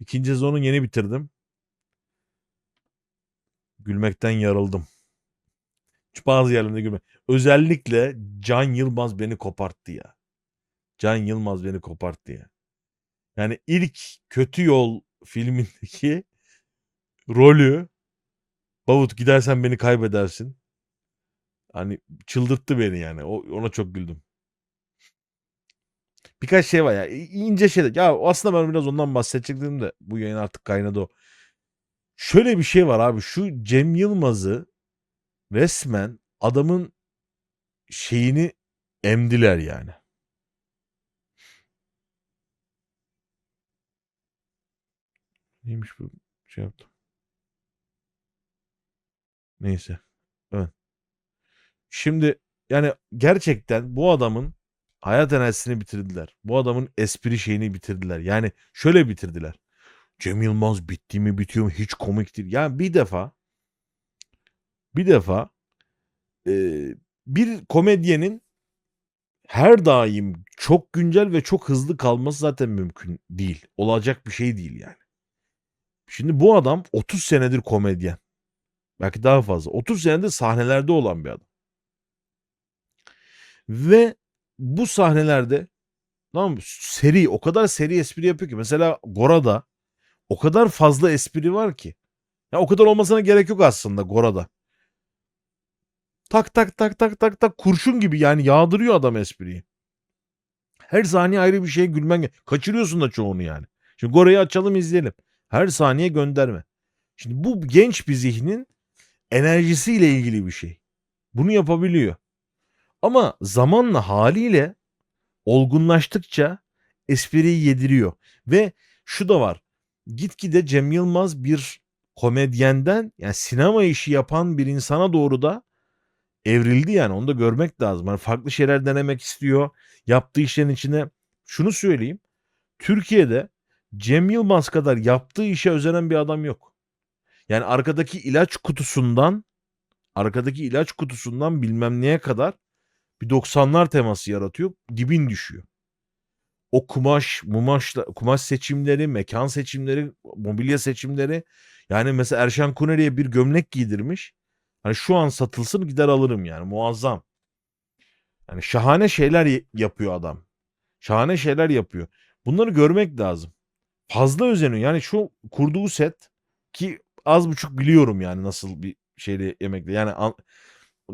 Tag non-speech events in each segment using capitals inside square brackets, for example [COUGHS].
İkinci sezonu yeni bitirdim. Gülmekten yarıldım. Bazı yerlerinde gülme. Özellikle Can Yılmaz beni koparttı ya. Can Yılmaz beni koparttı ya. Yani ilk Kötü Yol filmindeki rolü Davut gidersen beni kaybedersin. Hani çıldırttı beni yani. O, ona çok güldüm. Birkaç şey var ya. ince şeyler. Ya aslında ben biraz ondan bahsedecektim de bu yayın artık kaynadı o. Şöyle bir şey var abi. Şu Cem Yılmaz'ı resmen adamın şeyini emdiler yani. Neymiş bu? Şey yaptım. Neyse. Evet. Şimdi yani gerçekten bu adamın hayat enerjisini bitirdiler. Bu adamın espri şeyini bitirdiler. Yani şöyle bitirdiler. Cem Yılmaz bitti mi bitiyor mu hiç komik değil. Yani bir defa bir defa e, bir komedyenin her daim çok güncel ve çok hızlı kalması zaten mümkün değil. Olacak bir şey değil yani. Şimdi bu adam 30 senedir komedyen. Belki daha fazla. 30 senedir sahnelerde olan bir adam. Ve bu sahnelerde tamam? Seri o kadar seri espri yapıyor ki. Mesela Gora'da o kadar fazla espri var ki. Ya o kadar olmasına gerek yok aslında Gora'da. Tak tak tak tak tak tak kurşun gibi yani yağdırıyor adam espriyi. Her saniye ayrı bir şeye gülmen. Kaçırıyorsun da çoğunu yani. Şimdi Gora'yı açalım izleyelim. Her saniye gönderme. Şimdi bu genç bir zihnin enerjisiyle ilgili bir şey. Bunu yapabiliyor. Ama zamanla haliyle olgunlaştıkça espriyi yediriyor. Ve şu da var. Gitgide Cem Yılmaz bir komedyenden yani sinema işi yapan bir insana doğru da evrildi yani. Onu da görmek lazım. Hani farklı şeyler denemek istiyor. Yaptığı işlerin içine şunu söyleyeyim. Türkiye'de Cem Yılmaz kadar yaptığı işe özenen bir adam yok. Yani arkadaki ilaç kutusundan arkadaki ilaç kutusundan bilmem neye kadar bir 90'lar teması yaratıyor. Dibin düşüyor. O kumaş, mumaşla, kumaş seçimleri, mekan seçimleri, mobilya seçimleri. Yani mesela Erşan Kuneri'ye bir gömlek giydirmiş. Hani şu an satılsın gider alırım yani muazzam. Yani şahane şeyler yapıyor adam. Şahane şeyler yapıyor. Bunları görmek lazım. Fazla özeniyor. Yani şu kurduğu set ki az buçuk biliyorum yani nasıl bir şeyle yemekle. Yani an-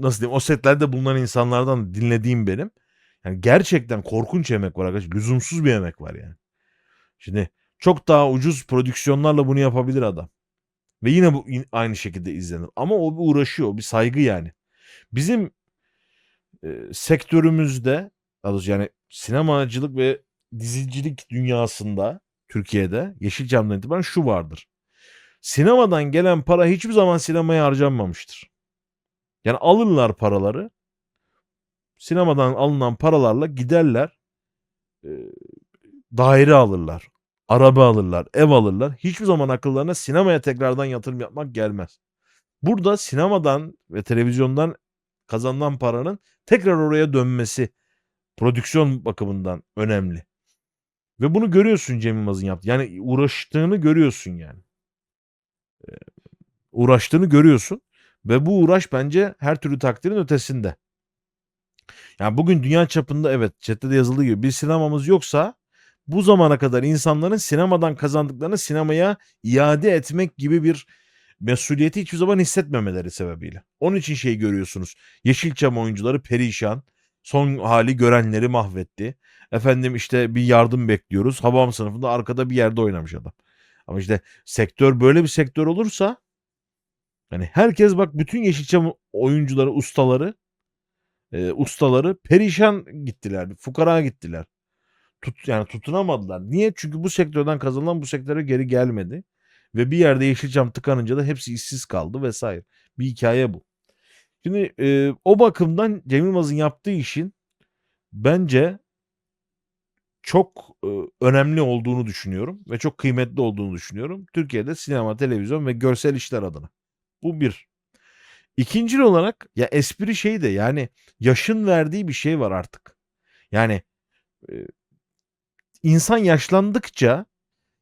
nasıl diyeyim o setlerde bulunan insanlardan dinlediğim benim. Yani gerçekten korkunç yemek var arkadaşlar. Lüzumsuz bir yemek var yani. Şimdi çok daha ucuz prodüksiyonlarla bunu yapabilir adam. Ve yine bu aynı şekilde izlenir. Ama o bir uğraşıyor. Bir saygı yani. Bizim e, sektörümüzde yani sinemacılık ve dizicilik dünyasında Türkiye'de Yeşilçam'dan itibaren şu vardır. Sinemadan gelen para hiçbir zaman sinemaya harcanmamıştır. Yani alırlar paraları. Sinemadan alınan paralarla giderler. e, daire alırlar. Araba alırlar. Ev alırlar. Hiçbir zaman akıllarına sinemaya tekrardan yatırım yapmak gelmez. Burada sinemadan ve televizyondan kazanılan paranın tekrar oraya dönmesi prodüksiyon bakımından önemli. Ve bunu görüyorsun Cem Yılmaz'ın yaptığı. Yani uğraştığını görüyorsun yani. Ee, uğraştığını görüyorsun. Ve bu uğraş bence her türlü takdirin ötesinde. Yani bugün dünya çapında evet chatte de yazıldığı gibi bir sinemamız yoksa bu zamana kadar insanların sinemadan kazandıklarını sinemaya iade etmek gibi bir mesuliyeti hiçbir zaman hissetmemeleri sebebiyle. Onun için şey görüyorsunuz. Yeşilçam oyuncuları perişan. Son hali görenleri mahvetti. Efendim işte bir yardım bekliyoruz. Havam sınıfında arkada bir yerde oynamış adam. Ama işte sektör böyle bir sektör olursa hani herkes bak bütün Yeşilçam oyuncuları, ustaları e, ustaları perişan gittiler. Fukara gittiler. Tut, yani tutunamadılar. Niye? Çünkü bu sektörden kazanılan bu sektöre geri gelmedi. Ve bir yerde Yeşilçam tıkanınca da hepsi işsiz kaldı vesaire. Bir hikaye bu. Şimdi e, o bakımdan Cem Yılmaz'ın yaptığı işin bence çok e, önemli olduğunu düşünüyorum ve çok kıymetli olduğunu düşünüyorum. Türkiye'de sinema, televizyon ve görsel işler adına. Bu bir. İkincil olarak ya espri şey de yani yaşın verdiği bir şey var artık. Yani e, insan yaşlandıkça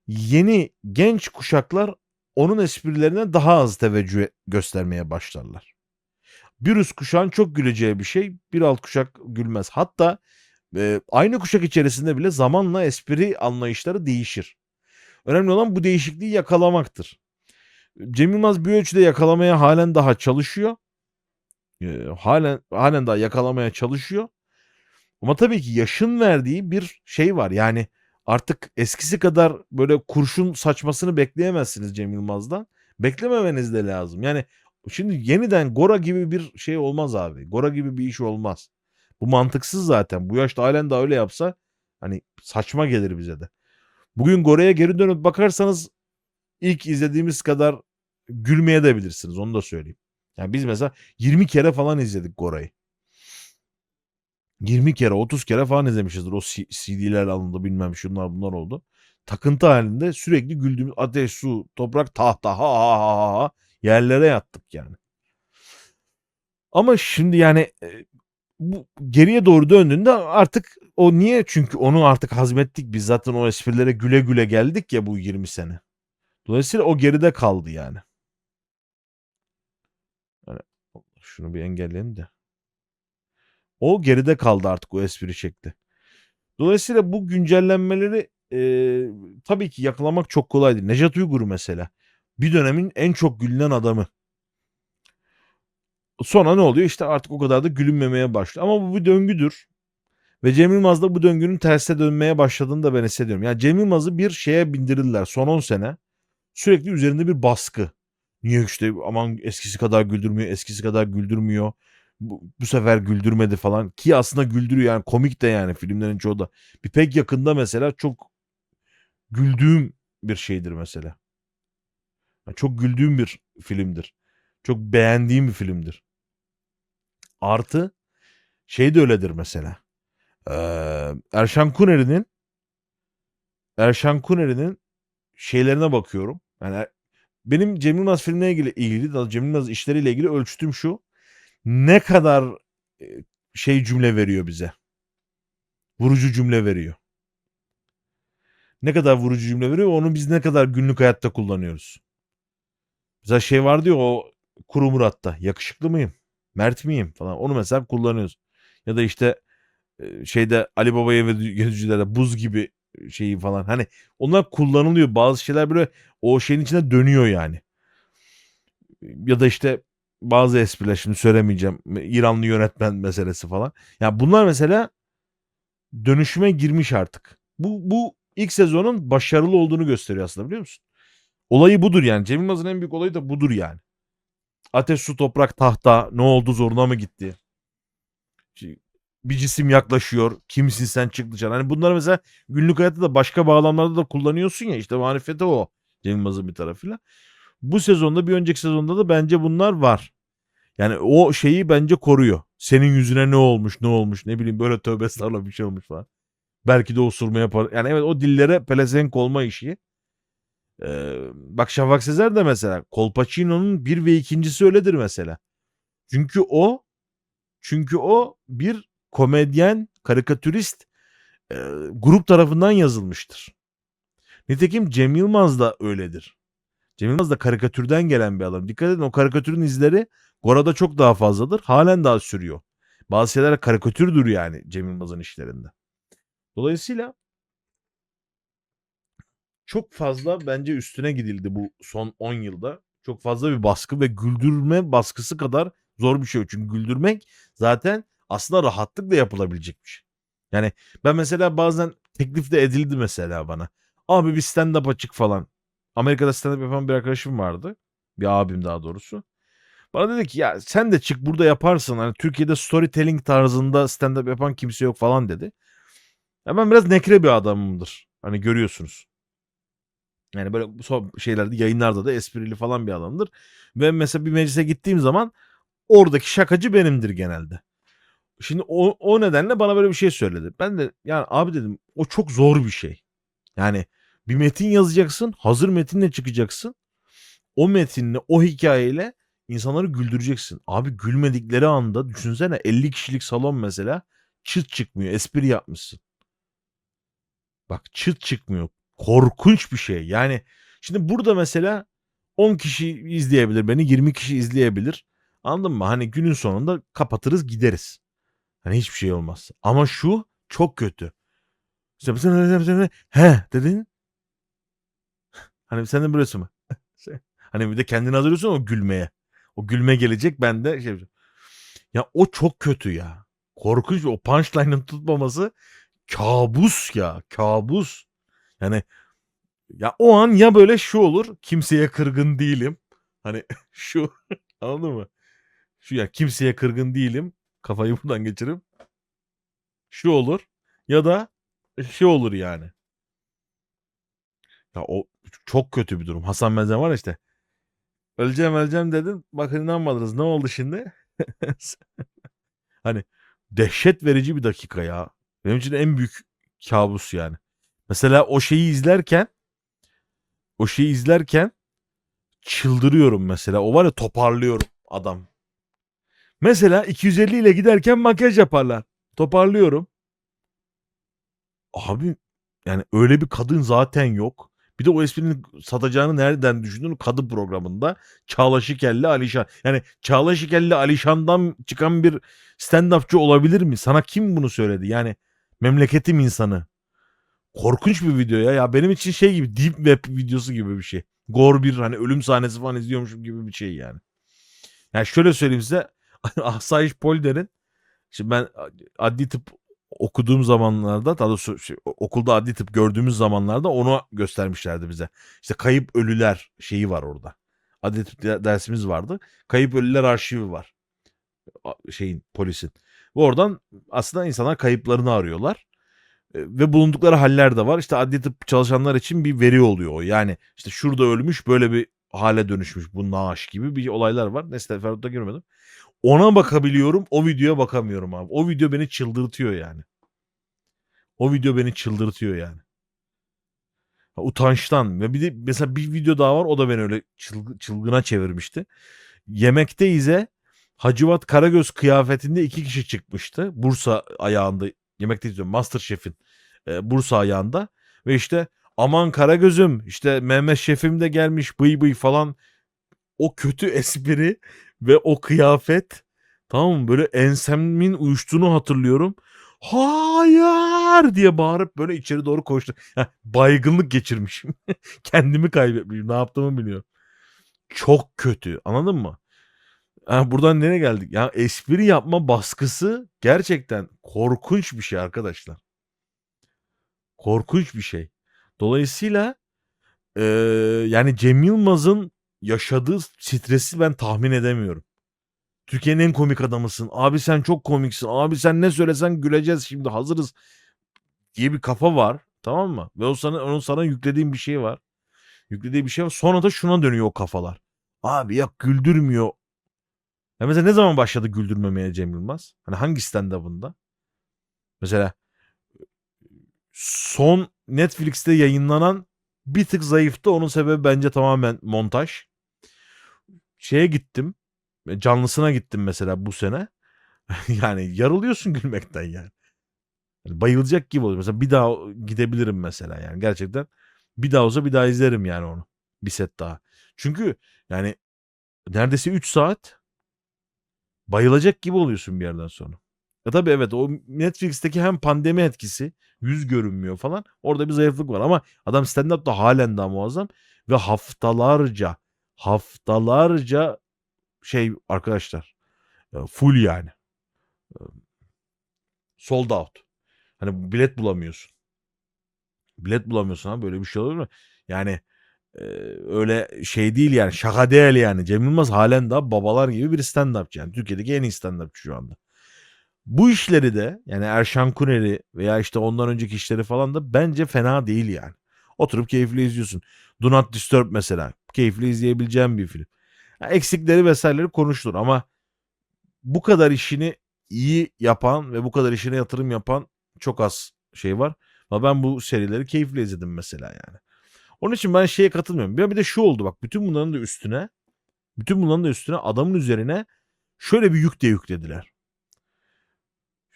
yeni genç kuşaklar onun esprilerine daha az teveccüh göstermeye başlarlar. Bir üst kuşağın çok güleceği bir şey bir alt kuşak gülmez. Hatta e, aynı kuşak içerisinde bile zamanla espri anlayışları değişir. Önemli olan bu değişikliği yakalamaktır. Cem Yılmaz bir ölçüde yakalamaya halen daha çalışıyor. E, halen halen daha yakalamaya çalışıyor. Ama tabii ki yaşın verdiği bir şey var. Yani artık eskisi kadar böyle kurşun saçmasını bekleyemezsiniz Cem Yılmaz'dan. Beklememeniz de lazım. Yani şimdi yeniden Gora gibi bir şey olmaz abi. Gora gibi bir iş olmaz. Bu mantıksız zaten. Bu yaşta halen daha öyle yapsa hani saçma gelir bize de. Bugün Gora'ya geri dönüp bakarsanız ilk izlediğimiz kadar gülmeye de bilirsiniz. Onu da söyleyeyim. Yani biz mesela 20 kere falan izledik Gora'yı. 20 kere 30 kere falan izlemişizdir. O CD'ler alındı bilmem şunlar bunlar oldu. Takıntı halinde sürekli güldüğümüz ateş, su, toprak, tahta ha ha ha ha ha yerlere yattık yani. Ama şimdi yani e, bu geriye doğru döndüğünde artık o niye? Çünkü onu artık hazmettik. Biz zaten o esprilere güle güle geldik ya bu 20 sene. Dolayısıyla o geride kaldı yani. Şunu bir engelleyelim de. O geride kaldı artık o espri şekli. Dolayısıyla bu güncellenmeleri e, tabii ki yakalamak çok kolay değil. Nejat Uygur mesela. Bir dönemin en çok gülünen adamı. Sonra ne oluyor? İşte artık o kadar da gülünmemeye başlıyor. Ama bu bir döngüdür. Ve Cem Yılmaz da bu döngünün terse dönmeye başladığını da ben hissediyorum. Yani Cem Yılmaz'ı bir şeye bindirirler son 10 sene. Sürekli üzerinde bir baskı. Niye işte aman eskisi kadar güldürmüyor, eskisi kadar güldürmüyor. Bu, bu sefer güldürmedi falan. Ki aslında güldürüyor yani komik de yani filmlerin çoğu da. Bir pek yakında mesela çok güldüğüm bir şeydir mesela. Yani çok güldüğüm bir filmdir. Çok beğendiğim bir filmdir. Artı şey de öyledir mesela. Ee, Erşan Kuneri'nin Erşan Kuneri'nin şeylerine bakıyorum. Yani benim Cem Yılmaz filmine ilgili, ilgili Cem Yılmaz işleriyle ilgili ölçtüm şu. Ne kadar e, şey cümle veriyor bize. Vurucu cümle veriyor. Ne kadar vurucu cümle veriyor onu biz ne kadar günlük hayatta kullanıyoruz. Mesela şey var diyor o Kuru Murat'ta yakışıklı mıyım? Mert miyim falan onu mesela kullanıyoruz. Ya da işte e, şeyde Ali Baba'ya ve Gözcülere buz gibi şeyi falan. Hani onlar kullanılıyor. Bazı şeyler böyle o şeyin içine dönüyor yani. Ya da işte bazı espriler şimdi söylemeyeceğim. İranlı yönetmen meselesi falan. Yani bunlar mesela dönüşüme girmiş artık. Bu, bu ilk sezonun başarılı olduğunu gösteriyor aslında biliyor musun? Olayı budur yani. Cem Yılmaz'ın en büyük olayı da budur yani. Ateş, su, toprak, tahta ne oldu zoruna mı gitti? Şey, bir cisim yaklaşıyor. Kimsin sen çık dışarı. Hani bunları mesela günlük hayatta da başka bağlamlarda da kullanıyorsun ya. işte marifeti o. Cem Yılmaz'ın bir tarafıyla. Bu sezonda bir önceki sezonda da bence bunlar var. Yani o şeyi bence koruyor. Senin yüzüne ne olmuş ne olmuş ne bileyim böyle tövbe estağfurullah bir şey olmuş falan. Belki de osurma yapar. Yani evet o dillere pelesenk olma işi. Ee, bak Şafak Sezer de mesela Kolpaçino'nun bir ve ikincisi öyledir mesela. Çünkü o çünkü o bir komedyen, karikatürist e, grup tarafından yazılmıştır. Nitekim Cem Yılmaz da öyledir. Cem Yılmaz da karikatürden gelen bir adam. Dikkat edin o karikatürün izleri Gora'da çok daha fazladır. Halen daha sürüyor. Bazı şeyler karikatürdür yani Cem Yılmaz'ın işlerinde. Dolayısıyla çok fazla bence üstüne gidildi bu son 10 yılda. Çok fazla bir baskı ve güldürme baskısı kadar zor bir şey. Çünkü güldürmek zaten aslında rahatlıkla yapılabilecek bir şey. Yani ben mesela bazen teklif de edildi mesela bana. Abi bir stand-up açık falan. Amerika'da stand-up yapan bir arkadaşım vardı. Bir abim daha doğrusu. Bana dedi ki ya sen de çık burada yaparsın. Hani Türkiye'de storytelling tarzında stand-up yapan kimse yok falan dedi. Ya ben biraz nekre bir adamımdır. Hani görüyorsunuz. Yani böyle şeylerde yayınlarda da esprili falan bir adamdır. Ve mesela bir meclise gittiğim zaman oradaki şakacı benimdir genelde. Şimdi o, o nedenle bana böyle bir şey söyledi. Ben de yani abi dedim o çok zor bir şey. Yani bir metin yazacaksın. Hazır metinle çıkacaksın. O metinle o hikayeyle insanları güldüreceksin. Abi gülmedikleri anda düşünsene 50 kişilik salon mesela çıt çıkmıyor. Espri yapmışsın. Bak çıt çıkmıyor. Korkunç bir şey. Yani şimdi burada mesela 10 kişi izleyebilir beni, 20 kişi izleyebilir. Anladın mı? Hani günün sonunda kapatırız gideriz. Hani hiçbir şey olmaz. Ama şu çok kötü. İşte he dedin. [LAUGHS] Hani sen de böylesin [LAUGHS] mi? hani bir de kendini hazırlıyorsun o gülmeye. O gülme gelecek ben de şey Ya o çok kötü ya. Korkunç o punchline'ın tutmaması kabus ya. Kabus. Yani ya o an ya böyle şu olur. Kimseye kırgın değilim. Hani [LAUGHS] şu anladın mı? Şu ya kimseye kırgın değilim. Kafayı [LAUGHS] buradan geçirip şu olur. Ya da şu olur yani. Ya o çok kötü bir durum. Hasan Melzen var işte. Öleceğim öleceğim dedin. Bakın inanmadınız. Ne oldu şimdi? [LAUGHS] hani dehşet verici bir dakika ya. Benim için en büyük kabus yani. Mesela o şeyi izlerken o şeyi izlerken çıldırıyorum mesela. O var ya toparlıyorum adam. Mesela 250 ile giderken makyaj yaparlar. Toparlıyorum. Abi yani öyle bir kadın zaten yok. Bir de o esprinin satacağını nereden düşündün? Kadı programında Çağla Şikelli Alişan. Yani Çağla Şikelli Alişan'dan çıkan bir stand-upçı olabilir mi? Sana kim bunu söyledi? Yani memleketim insanı. Korkunç bir video ya. Ya benim için şey gibi deep web videosu gibi bir şey. Gore bir hani ölüm sahnesi falan izliyormuşum gibi bir şey yani. Yani şöyle söyleyeyim size. [LAUGHS] Asayiş Polder'in şimdi ben adli tıp okuduğum zamanlarda daha doğrusu şey, okulda adli tıp gördüğümüz zamanlarda onu göstermişlerdi bize. İşte kayıp ölüler şeyi var orada. Adli tıp dersimiz vardı. Kayıp ölüler arşivi var. Şeyin polisin. Ve oradan aslında insanlar kayıplarını arıyorlar. Ve bulundukları haller de var. İşte adli tıp çalışanlar için bir veri oluyor. Yani işte şurada ölmüş böyle bir hale dönüşmüş bu naaş gibi bir olaylar var. Neyse teferruatta girmedim. Ona bakabiliyorum. O videoya bakamıyorum abi. O video beni çıldırtıyor yani. O video beni çıldırtıyor yani. Utançtan ve bir de mesela bir video daha var o da beni öyle çılg- çılgına çevirmişti. Yemekteyiz'e Hacivat Karagöz kıyafetinde iki kişi çıkmıştı. Bursa ayağında yemekteyiz diyorum Masterchef'in e, Bursa ayağında ve işte aman Karagöz'üm işte Mehmet Şef'im de gelmiş bıy bıy falan o kötü [LAUGHS] espri ve o kıyafet tamam mı böyle ensemin uyuştuğunu hatırlıyorum. Hayır diye bağırıp böyle içeri doğru koştu. Yani baygınlık geçirmişim. [LAUGHS] Kendimi kaybetmişim. Ne yaptığımı biliyorum. Çok kötü. Anladın mı? Yani buradan nereye geldik? Ya espri yapma baskısı gerçekten korkunç bir şey arkadaşlar. Korkunç bir şey. Dolayısıyla e, yani Cem Yılmaz'ın yaşadığı stresi ben tahmin edemiyorum. Türkiye'nin en komik adamısın. Abi sen çok komiksin. Abi sen ne söylesen güleceğiz şimdi hazırız diye bir kafa var. Tamam mı? Ve o sana, onun sana yüklediğin bir şey var. Yüklediği bir şey var. Sonra da şuna dönüyor o kafalar. Abi ya güldürmüyor. Ya mesela ne zaman başladı güldürmemeye Cem Yılmaz? Hani hangi stand-up'ında? Mesela son Netflix'te yayınlanan bir tık zayıftı. Onun sebebi bence tamamen montaj. Şeye gittim. Canlısına gittim mesela bu sene. [LAUGHS] yani yarılıyorsun gülmekten yani. yani. Bayılacak gibi oluyor. Mesela bir daha gidebilirim mesela yani gerçekten. Bir daha olsa bir daha izlerim yani onu. Bir set daha. Çünkü yani neredeyse 3 saat bayılacak gibi oluyorsun bir yerden sonra. Ya tabii evet o Netflix'teki hem pandemi etkisi yüz görünmüyor falan orada bir zayıflık var ama adam stand-up'ta halen daha muazzam ve haftalarca haftalarca şey arkadaşlar full yani sold out. Hani bilet bulamıyorsun. Bilet bulamıyorsun ha böyle bir şey olur mu? Yani e, öyle şey değil yani şaka değil yani. Cem Yılmaz halen daha babalar gibi bir stand-upçı yani. Türkiye'deki en iyi stand-upçı şu anda. Bu işleri de yani Erşan Kuneri veya işte ondan önceki işleri falan da bence fena değil yani. Oturup keyifli izliyorsun. Do Not Disturb mesela. Keyifli izleyebileceğim bir film. Eksikleri vesaireleri konuşulur ama bu kadar işini iyi yapan ve bu kadar işine yatırım yapan çok az şey var. Ama ben bu serileri keyifle izledim mesela yani. Onun için ben şeye katılmıyorum. Bir de şu oldu bak bütün bunların da üstüne bütün bunların da üstüne adamın üzerine şöyle bir yük de yüklediler.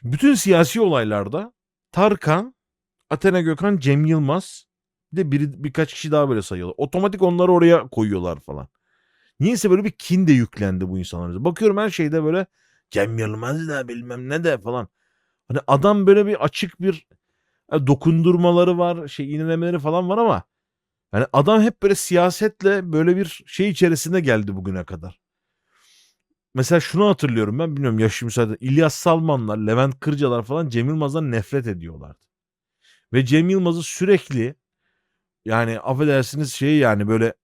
Bütün siyasi olaylarda Tarkan, Athena Gökhan, Cem Yılmaz Bir de biri, birkaç kişi daha böyle sayıyorlar. Otomatik onları oraya koyuyorlar falan. Niyeyse böyle bir kin de yüklendi bu insanlara. Bakıyorum her şeyde böyle Cem Yılmaz da bilmem ne de falan. Hani adam böyle bir açık bir e, dokundurmaları var, şey iğnelemeleri falan var ama yani adam hep böyle siyasetle böyle bir şey içerisinde geldi bugüne kadar. Mesela şunu hatırlıyorum ben bilmiyorum yaşım müsaade. İlyas Salmanlar, Levent Kırcalar falan Cem Yılmaz'dan nefret ediyorlardı. Ve Cem Yılmaz'ı sürekli yani affedersiniz şey yani böyle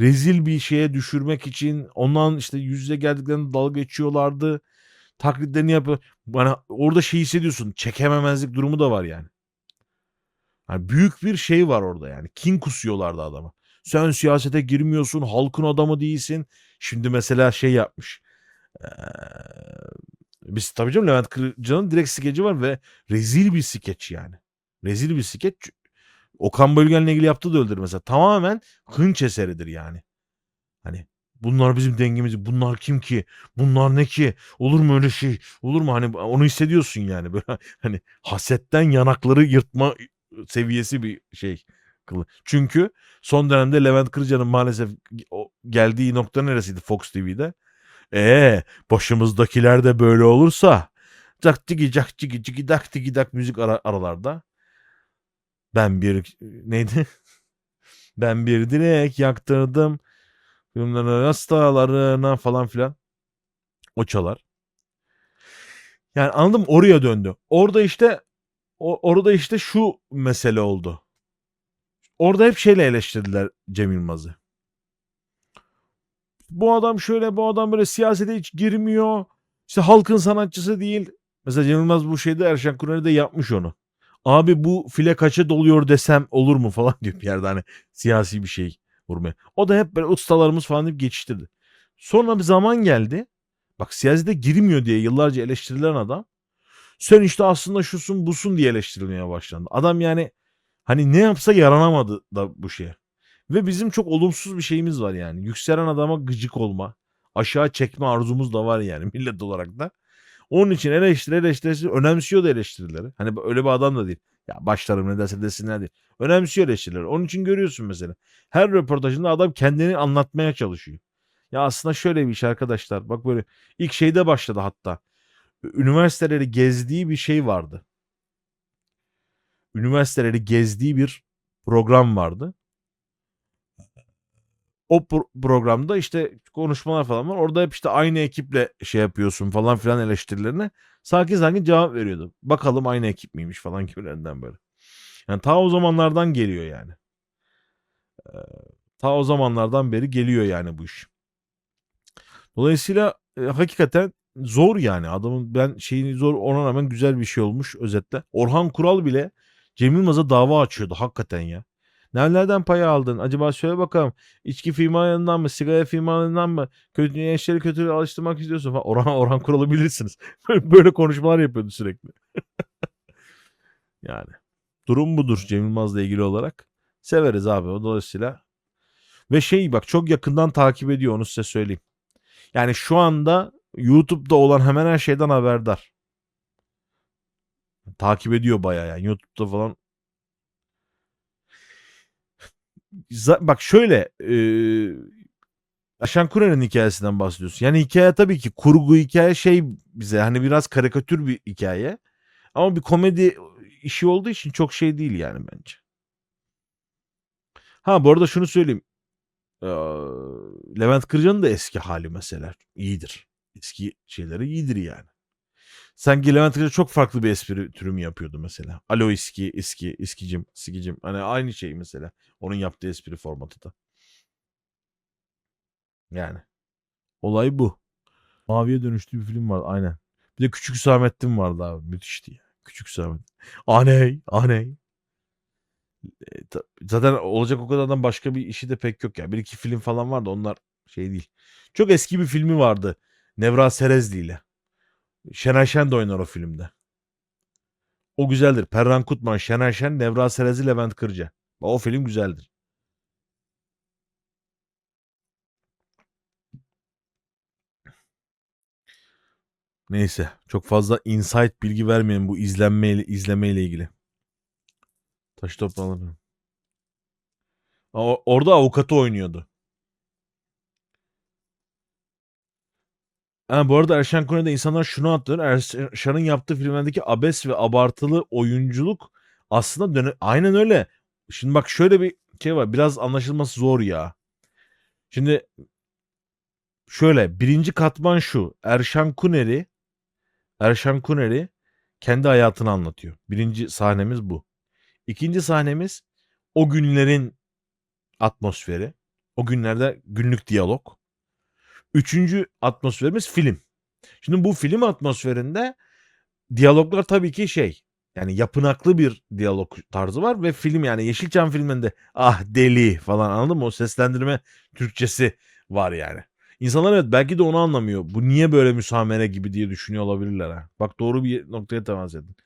rezil bir şeye düşürmek için ondan işte yüz yüze geldiklerinde dalga geçiyorlardı. Taklitlerini yapıyor. Yani orada şey hissediyorsun. Çekememezlik durumu da var yani. Yani büyük bir şey var orada yani. Kin kusuyorlardı adama. Sen siyasete girmiyorsun, halkın adamı değilsin. Şimdi mesela şey yapmış. Ee, biz tabii canım Levent Kırca'nın direkt skeci var ve rezil bir skeç yani. Rezil bir skeç. Okan Bölgen'le ilgili yaptığı da öldür mesela. Tamamen hınç eseridir yani. Hani bunlar bizim dengemiz. Bunlar kim ki? Bunlar ne ki? Olur mu öyle şey? Olur mu? Hani onu hissediyorsun yani. [LAUGHS] Böyle hani hasetten yanakları yırtma seviyesi bir şey. Çünkü son dönemde Levent Kırca'nın maalesef geldiği nokta neresiydi Fox TV'de? Ee, başımızdakiler de böyle olursa cak ciki cak ciki ciki dak tiki dak müzik ara- aralarda ben bir neydi? [LAUGHS] ben bir direk yaktırdım. Bunların hastalarına falan filan. O çalar. Yani anladım oraya döndü. Orada işte o, orada işte şu mesele oldu. Orada hep şeyle eleştirdiler Cem Yılmaz'ı. Bu adam şöyle bu adam böyle siyasete hiç girmiyor. İşte halkın sanatçısı değil. Mesela Cem Yılmaz bu şeyde Erşen Kuneri de yapmış onu. Abi bu file kaça doluyor desem olur mu falan [LAUGHS] diyor bir yerde hani siyasi bir şey vurmaya. O da hep böyle ustalarımız falan deyip geçiştirdi. Sonra bir zaman geldi. Bak siyasete girmiyor diye yıllarca eleştirilen adam. Sen işte aslında şusun busun diye eleştirilmeye başlandı. Adam yani hani ne yapsa yaranamadı da bu şeye. Ve bizim çok olumsuz bir şeyimiz var yani. Yükselen adama gıcık olma. Aşağı çekme arzumuz da var yani [LAUGHS] millet olarak da. Onun için eleştiri eleştirisi önemsiyor da eleştirileri. Hani öyle bir adam da değil. Ya başlarım ne derse desinler değil. Önemsiyor eleştirileri. Onun için görüyorsun mesela. Her röportajında adam kendini anlatmaya çalışıyor. Ya aslında şöyle bir iş arkadaşlar. Bak böyle ilk şeyde başladı hatta. Üniversiteleri gezdiği bir şey vardı. Üniversiteleri gezdiği bir program vardı. O pro- programda işte konuşmalar falan var. Orada hep işte aynı ekiple şey yapıyorsun falan filan eleştirilerine sakin sakin cevap veriyordu. Bakalım aynı ekip miymiş falan gibilerinden böyle. Yani ta o zamanlardan geliyor yani. Ee, ta o zamanlardan beri geliyor yani bu iş. Dolayısıyla e, hakikaten zor yani adamın ben şeyini zor ona rağmen güzel bir şey olmuş özetle. Orhan Kural bile Cem Yılmaz'a dava açıyordu hakikaten ya. Nerelerden pay aldın? Acaba söyle bakalım. İçki firmalarından mı? Sigara firmalarından mı? Kötü gençleri kötü alıştırmak istiyorsun falan. [LAUGHS] Orhan, Orhan Kural'ı bilirsiniz. [LAUGHS] Böyle, böyle konuşmalar yapıyordu sürekli. [LAUGHS] yani. Durum budur Cem Yılmaz'la ilgili olarak. Severiz abi o dolayısıyla. Ve şey bak çok yakından takip ediyor onu size söyleyeyim. Yani şu anda YouTube'da olan hemen her şeyden haberdar. Takip ediyor bayağı yani YouTube'da falan bak şöyle e, Aşan Kurer'in hikayesinden bahsediyorsun. Yani hikaye tabii ki kurgu hikaye şey bize hani biraz karikatür bir hikaye. Ama bir komedi işi olduğu için çok şey değil yani bence. Ha bu arada şunu söyleyeyim. Ee, Levent Kırca'nın da eski hali mesela iyidir. Eski şeyleri iyidir yani. Levent Kırca çok farklı bir espri türü mü yapıyordu mesela. Alo iski, iski, iskicim, sikicim. Hani aynı şey mesela. Onun yaptığı espri formatı da. Yani. Olay bu. Maviye dönüştüğü bir film vardı aynen. Bir de Küçük Hüsamettin vardı abi. Müthişti ya. Küçük Hüsamettin. [LAUGHS] Aney, aney. E, Zaten olacak o kadardan başka bir işi de pek yok ya. Bir iki film falan vardı onlar şey değil. Çok eski bir filmi vardı. Nevra Serezli ile. Şener Şen de oynar o filmde. O güzeldir. Perran Kutman, Şener Şen, Nevra Serezli, Levent Kırca. O film güzeldir. Neyse. Çok fazla insight bilgi vermeyin bu izlenmeyle, izlemeyle ilgili. Taş. O orada avukatı oynuyordu. Ha, bu arada Erşen Kuneri'de insanlar şunu atlıyor. Erşan'ın yaptığı filmlerdeki abes ve abartılı oyunculuk aslında döne aynen öyle. Şimdi bak şöyle bir şey var. Biraz anlaşılması zor ya. Şimdi şöyle birinci katman şu. Erşan Kuneri Erşan Kuneri kendi hayatını anlatıyor. Birinci sahnemiz bu. İkinci sahnemiz o günlerin atmosferi. O günlerde günlük diyalog. Üçüncü atmosferimiz film. Şimdi bu film atmosferinde diyaloglar tabii ki şey yani yapınaklı bir diyalog tarzı var ve film yani Yeşilçam filminde ah deli falan anladın mı? O seslendirme Türkçesi var yani. İnsanlar evet belki de onu anlamıyor. Bu niye böyle müsamere gibi diye düşünüyor olabilirler ha. Bak doğru bir noktaya temas edin.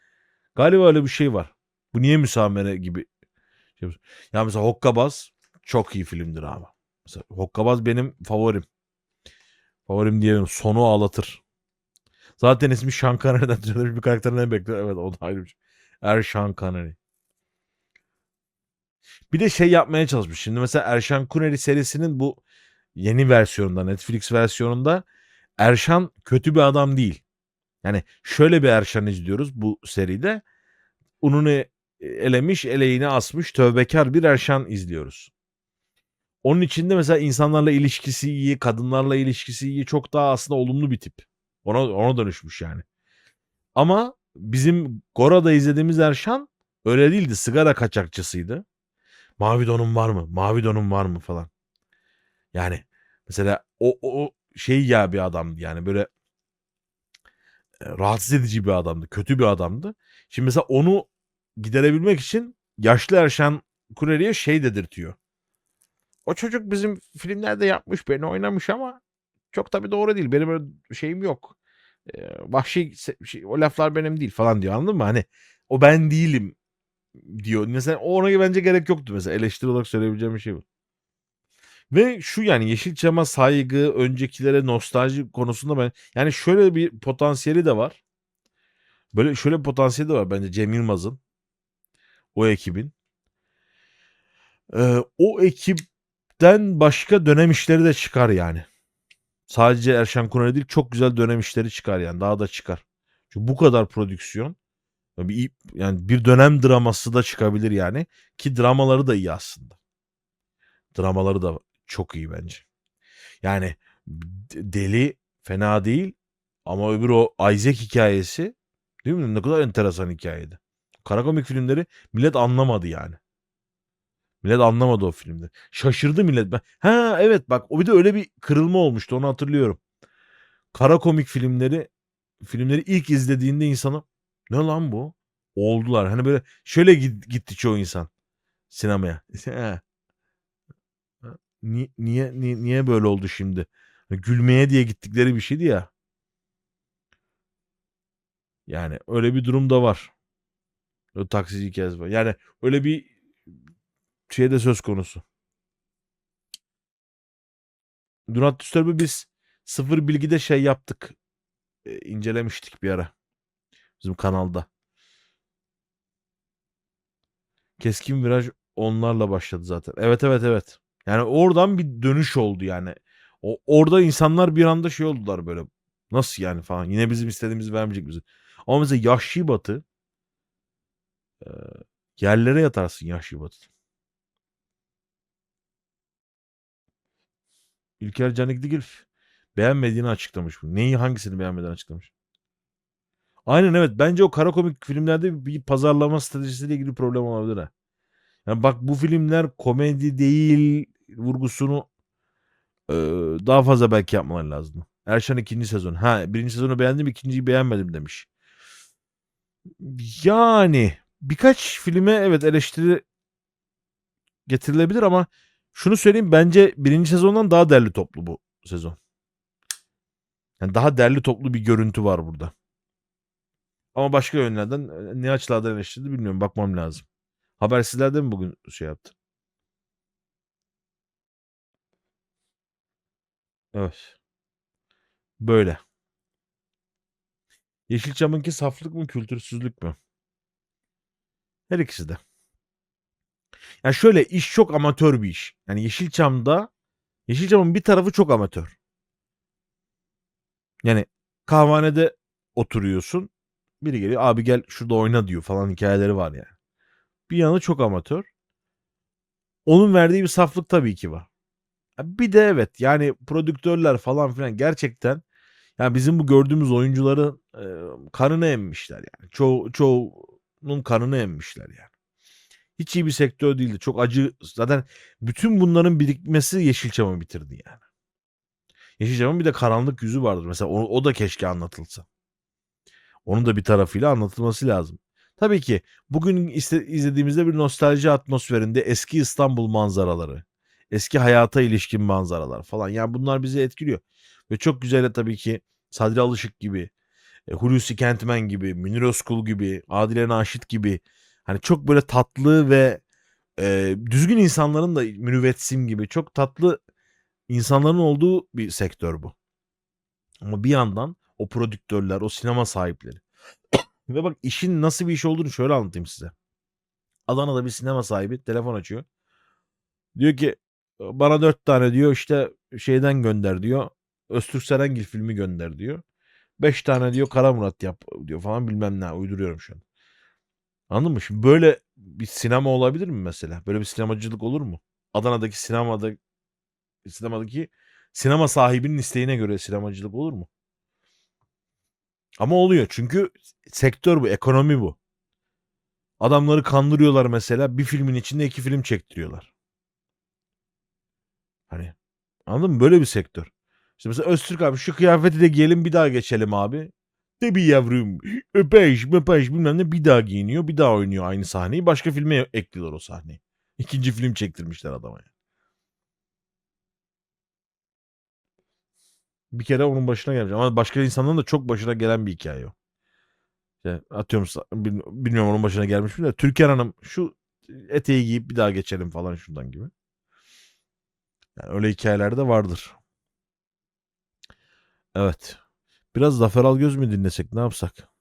Galiba öyle bir şey var. Bu niye müsamere gibi. Ya mesela Hokkabaz çok iyi filmdir abi. Mesela Hokkabaz benim favorim. Favorim diyelim. Sonu ağlatır. Zaten ismi Sean Connery'den [LAUGHS] türemiş bir karakterinden bekliyor. Evet o da ayrı bir şey. Erşan Connery. Bir de şey yapmaya çalışmış. Şimdi mesela Erşan Kuneri serisinin bu yeni versiyonunda Netflix versiyonunda Erşan kötü bir adam değil. Yani şöyle bir Erşan izliyoruz bu seride. Ununu elemiş, eleğini asmış, tövbekar bir Erşan izliyoruz. Onun içinde mesela insanlarla ilişkisi iyi, kadınlarla ilişkisi iyi, çok daha aslında olumlu bir tip. Ona ona dönüşmüş yani. Ama bizim Gora'da izlediğimiz Erşan öyle değildi. Sigara kaçakçısıydı. Mavi donun var mı? Mavi donun var mı falan. Yani mesela o, o şey ya bir adamdı yani böyle e, rahatsız edici bir adamdı. Kötü bir adamdı. Şimdi mesela onu giderebilmek için yaşlı Erşan Kureri'ye şey dedirtiyor. O çocuk bizim filmlerde yapmış beni oynamış ama çok tabii doğru değil. Benim öyle şeyim yok. Ee, vahşi şey, o laflar benim değil falan diyor anladın mı? Hani o ben değilim diyor. Mesela ona bence gerek yoktu mesela eleştiri olarak söyleyebileceğim bir şey bu. Ve şu yani Yeşilçam'a saygı, öncekilere nostalji konusunda ben yani şöyle bir potansiyeli de var. Böyle şöyle bir potansiyeli de var bence Cem Yılmaz'ın. O ekibin. Ee, o ekipten başka dönem işleri de çıkar yani. Sadece Erşen Kuneri değil çok güzel dönem işleri çıkar yani daha da çıkar. Çünkü bu kadar prodüksiyon bir, yani bir dönem draması da çıkabilir yani ki dramaları da iyi aslında. Dramaları da çok iyi bence. Yani deli fena değil ama öbür o Isaac hikayesi değil mi? Ne kadar enteresan hikayeydi. Karakomik filmleri millet anlamadı yani. Millet anlamadı o filmde. Şaşırdı millet. Ha evet bak o bir de öyle bir kırılma olmuştu onu hatırlıyorum. Kara komik filmleri filmleri ilk izlediğinde insana ne lan bu? Oldular. Hani böyle şöyle gitti çoğu insan sinemaya. [LAUGHS] Ni niye ni niye böyle oldu şimdi? Hani gülmeye diye gittikleri bir şeydi ya. Yani öyle bir durum da var. O taksici kez var. Yani öyle bir şey de söz konusu. Durat Düsseldorf'u biz sıfır bilgide şey yaptık. E, incelemiştik bir ara. Bizim kanalda. Keskin viraj onlarla başladı zaten. Evet evet evet. Yani oradan bir dönüş oldu yani. O, orada insanlar bir anda şey oldular böyle. Nasıl yani falan. Yine bizim istediğimizi vermeyecek bizi. Ama mesela Yahşi Batı e, yerlere yatarsın Yahşi Batı. İlker Canikligil beğenmediğini açıklamış. Neyi hangisini beğenmediğini açıklamış. Aynen evet. Bence o kara komik filmlerde bir pazarlama stratejisiyle ilgili problem olabilir ha. Yani bak bu filmler komedi değil vurgusunu e, daha fazla belki yapmaları lazım. Erşan ikinci sezon. Ha birinci sezonu beğendim ikinciyi beğenmedim demiş. Yani birkaç filme evet eleştiri getirilebilir ama şunu söyleyeyim bence birinci sezondan daha derli toplu bu sezon. Yani daha derli toplu bir görüntü var burada. Ama başka yönlerden ne açılardan eleştirdi bilmiyorum. Bakmam lazım. Habersizlerde mi bugün şey yaptı? Evet. Böyle. Yeşilçam'ınki saflık mı kültürsüzlük mü? Her ikisi de. Ya şöyle iş çok amatör bir iş. Yani Yeşilçam'da Yeşilçam'ın bir tarafı çok amatör. Yani kahvanede oturuyorsun. Biri geliyor abi gel şurada oyna diyor falan hikayeleri var yani. Bir yanı çok amatör. Onun verdiği bir saflık tabii ki var. Bir de evet yani prodüktörler falan filan gerçekten yani bizim bu gördüğümüz oyuncuların e, kanını emmişler yani. Çoğu, çoğunun kanını emmişler yani. Hiç iyi bir sektör değildi. Çok acı. Zaten bütün bunların birikmesi Yeşilçam'ı bitirdi yani. Yeşilçam'ın bir de karanlık yüzü vardır. Mesela o, o da keşke anlatılsa. Onun da bir tarafıyla anlatılması lazım. Tabii ki bugün izlediğimizde bir nostalji atmosferinde eski İstanbul manzaraları, eski hayata ilişkin manzaralar falan. Yani bunlar bizi etkiliyor. Ve çok güzel tabii ki Sadri Alışık gibi, e, Hulusi Kentmen gibi, Münir Özkul gibi, Adile Naşit gibi hani çok böyle tatlı ve e, düzgün insanların da mürüvvetsim gibi çok tatlı insanların olduğu bir sektör bu. Ama bir yandan o prodüktörler, o sinema sahipleri. [COUGHS] Ve bak işin nasıl bir iş olduğunu şöyle anlatayım size. Adana'da bir sinema sahibi telefon açıyor. Diyor ki bana dört tane diyor işte şeyden gönder diyor. Öztürk Serengil filmi gönder diyor. Beş tane diyor Kara Murat yap diyor falan bilmem ne uyduruyorum şu an. Anladın mı? Şimdi böyle bir sinema olabilir mi mesela? Böyle bir sinemacılık olur mu? Adana'daki sinemada sinemadaki sinema sahibinin isteğine göre sinemacılık olur mu? Ama oluyor çünkü sektör bu, ekonomi bu. Adamları kandırıyorlar mesela bir filmin içinde iki film çektiriyorlar. Hani anladın mı? Böyle bir sektör. İşte mesela Öztürk abi şu kıyafeti de giyelim bir daha geçelim abi. Tabii yavrum. Öpeş möpeş bilmem ne bir daha giyiniyor. Bir daha oynuyor aynı sahneyi. Başka filme ekliyorlar o sahneyi. [LAUGHS] İkinci film çektirmişler adama yani. Bir kere onun başına gelmiş. Ama başka insanların da çok başına gelen bir hikaye o. İşte atıyorum bilmiyorum onun başına gelmiş mi de Türkan Hanım şu eteği giyip bir daha geçelim falan şundan gibi. Yani öyle hikayeler de vardır. Evet. Biraz Zafer Algöz mü dinlesek ne yapsak?